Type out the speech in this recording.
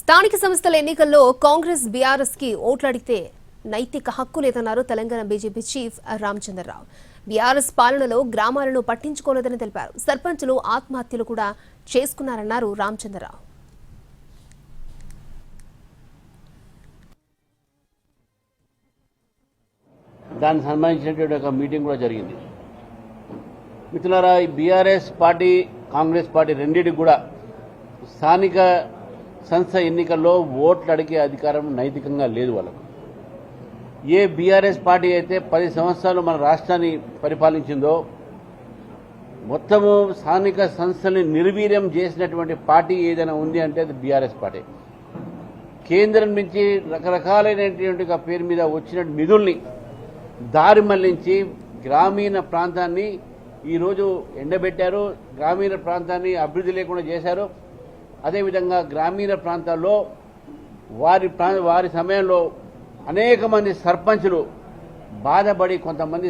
స్థానిక సంస్థల ఎన్నికల్లో కాంగ్రెస్ బీఆర్ఎస్కి ఓట్లాడితే నైతిక హక్కు లేదన్నారు Telangana BJP chief Ramachandra Rao. BRS పాలనలో గ్రామాలను పట్టించుకోలేదని తెలిపారు. సర్పంచులు ఆత్మహత్యలు కూడా చేసుకున్నారన్నారు రామచంద్రరావు. దానికి సంబంధించినటువంటి ఒక మీటింగ్ కూడా జరిగింది. మిత్రులారా ఈ బీఆర్ఎస్ పార్టీ కాంగ్రెస్ పార్టీ రెండింటికి కూడా స్థానిక సంస్థ ఎన్నికల్లో ఓట్లు అడిగే అధికారం నైతికంగా లేదు వాళ్ళకు. ఏ బీఆర్ఎస్ పార్టీ అయితే పది సంవత్సరాలు మన రాష్ట్రాన్ని పరిపాలించిందో మొత్తము స్థానిక సంస్థల్ని నిర్వీర్యం చేసినటువంటి పార్టీ ఏదైనా ఉంది అంటే అది బీఆర్ఎస్ పార్టీ. కేంద్రం నుంచి రకరకాలైనటువంటి పేరు మీద వచ్చిన నిధుల్ని దారి మళ్ళించి గ్రామీణ ప్రాంతాన్ని ఈరోజు ఎండబెట్టారు గ్రామీణ ప్రాంతాన్ని అభివృద్ధి లేకుండా చేశారు. అదేవిధంగా గ్రామీణ ప్రాంతాల్లో వారి ప్రా వారి సమయంలో అనేక మంది సర్పంచులు బాధపడి కొంతమంది